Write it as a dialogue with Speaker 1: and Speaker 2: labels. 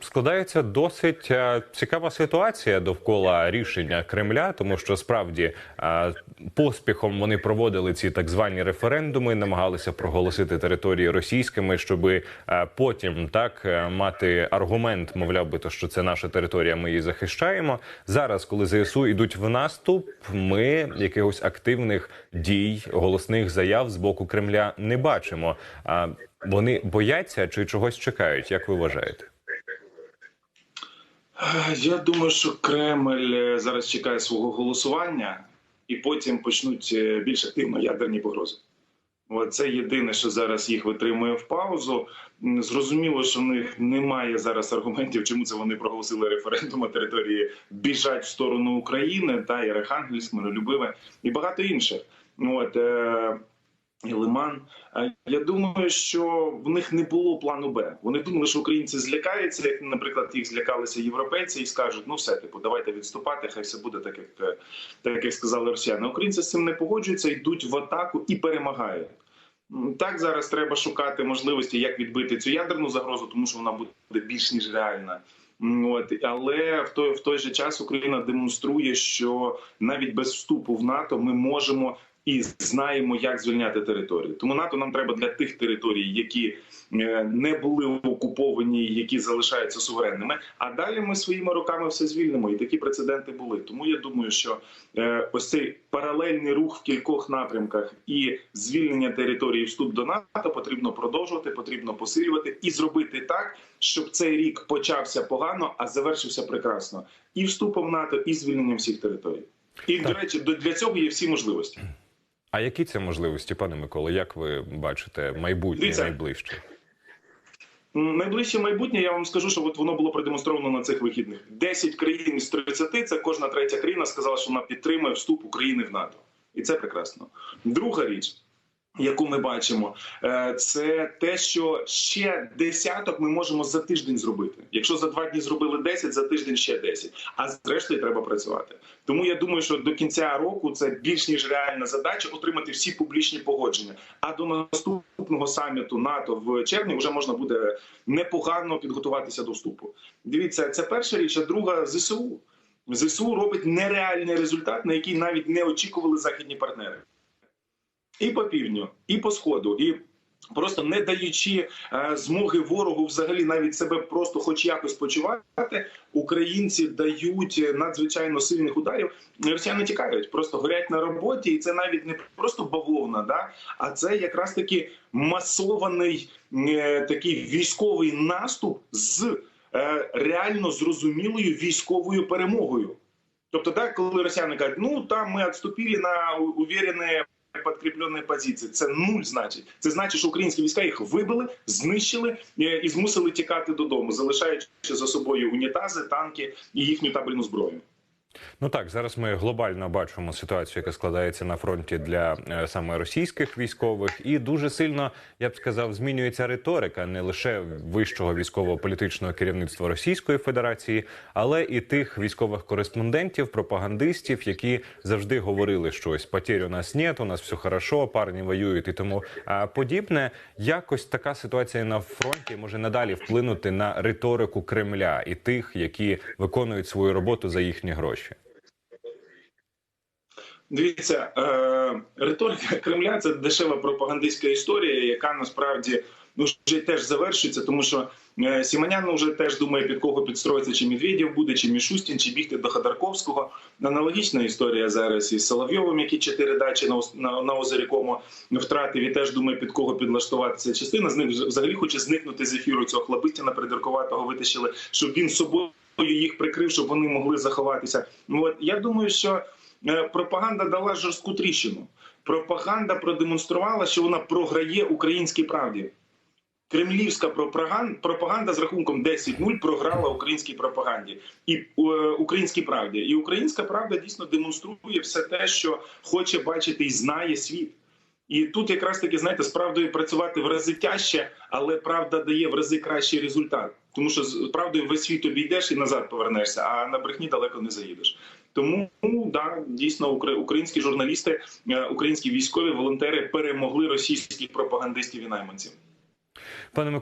Speaker 1: Складається досить е, цікава ситуація довкола рішення Кремля, тому що справді е, поспіхом вони проводили ці так звані референдуми, намагалися проголосити території російськими, щоб потім так е, мати аргумент, мовляв би, то що це наша територія, ми її захищаємо. Зараз, коли ЗСУ йдуть в наступ, ми якихось активних дій, голосних заяв з боку Кремля не бачимо. А вони бояться чи чогось чекають? Як ви вважаєте?
Speaker 2: Я думаю, що Кремль е, зараз чекає свого голосування, і потім почнуть е, більш активно ядерні погрози. Це єдине, що зараз їх витримує в паузу. Зрозуміло, що в них немає зараз аргументів, чому це вони проголосили референдум на території біжать в сторону України, та і Архангельськ, Миролюбиве і багато інших. От е, Лиман. Е, Я думаю, що в них не було плану Б. Вони думали, що українці злякаються, як, наприклад, їх злякалися європейці, і скажуть: ну все, типу, давайте відступати, хай все буде так, як е, так, як сказали росіяни. Українці з цим не погоджуються, йдуть в атаку і перемагають. Так зараз треба шукати можливості, як відбити цю ядерну загрозу, тому що вона буде більш ніж реальна. От але в той в той же час Україна демонструє, що навіть без вступу в НАТО ми можемо і знаємо, як звільняти території. Тому НАТО нам треба для тих територій, які е, не були окуповані, які залишаються суверенними. А далі ми своїми руками все звільнимо. І такі прецеденти були. Тому я думаю, що е, ось цей паралельний рух в кількох напрямках і звільнення території, вступ до НАТО потрібно продовжувати, потрібно посилювати і зробити так, щоб цей рік почався погано, а завершився прекрасно. І вступом в НАТО, і звільненням всіх територій. І до речі, для цього є всі можливості.
Speaker 1: А які це можливості, пане Миколо? Як ви бачите майбутнє
Speaker 2: Дивіться.
Speaker 1: найближче?
Speaker 2: Найближче майбутнє я вам скажу, що от воно було продемонстровано на цих вихідних. 10 країн з 30, це кожна третя країна сказала, що вона підтримує вступ України в НАТО, і це прекрасно. Друга річ. Яку ми бачимо, е, це те, що ще десяток ми можемо за тиждень зробити. Якщо за два дні зробили 10, за тиждень ще 10. А зрештою треба працювати. Тому я думаю, що до кінця року це більш ніж реальна задача отримати всі публічні погодження. А до наступного саміту НАТО в червні вже можна буде непогано підготуватися до вступу. Дивіться, це перша річ, а друга ЗСУ. ЗСУ робить нереальний результат, на який навіть не очікували західні партнери. І по півдню, і по сходу, і просто не даючи е, змоги ворогу взагалі навіть себе просто хоч якось почувати, українці дають надзвичайно сильних ударів. Росіяни тікають, просто горять на роботі, і це навіть не просто бавовна, да а це якраз таки масований е, такий військовий наступ з е, реально зрозумілою військовою перемогою. Тобто, так, коли росіяни кажуть, ну там ми відступили на уверені підкріплені позиції. Це нуль значить. Це значить, що українські війська їх вибили, знищили е, і змусили тікати додому, залишаючи за собою унітази, танки і їхню табельну зброю.
Speaker 1: Ну так, зараз ми глобально бачимо ситуацію, яка складається на фронті для е, саме російських військових, і дуже сильно я б сказав, змінюється риторика не лише вищого військово-політичного керівництва Російської Федерації, але і тих військових кореспондентів, пропагандистів, які завжди говорили щось потерь у нас нет, у нас все хорошо, парні воюють і тому подібне. Якось така ситуація на фронті може надалі вплинути на риторику Кремля і тих, які виконують свою роботу за їхні гроші.
Speaker 2: Дивіться, е, риторика Кремля це дешева пропагандистська історія, яка насправді ну вже теж завершується, тому що е, Сімонян вже теж думає, під кого підстроїться, чи Медведєв буде, чи Мішустін, чи бігти до Ходорковського. Аналогічна історія зараз із Соловйовим, який чотири дачі на, на, на озері Кому втратив і теж думає, під кого підлаштуватися. Частина з них взагалі хоче зникнути з ефіру цього хлопитіна придиркуватого витащили, щоб він собою їх прикрив, щоб вони могли заховатися. Ну от я думаю, що пропаганда дала жорстку тріщину. Пропаганда продемонструвала, що вона програє українській правді. Кремлівська пропаганда, пропаганда з рахунком 10-0 програла українській пропаганді і е, українській правді. І українська правда дійсно демонструє все те, що хоче бачити і знає світ. І тут якраз таки знаєте, з правдою працювати в рази тяжче, але правда дає в рази кращий результат. Тому що з правдою весь світ обійдеш і назад повернешся, а на брехні далеко не заїдеш. Тому да, дійсно укра- українські журналісти, е, українські військові волонтери перемогли російських пропагандистів і найманців.
Speaker 1: Пане Миколо,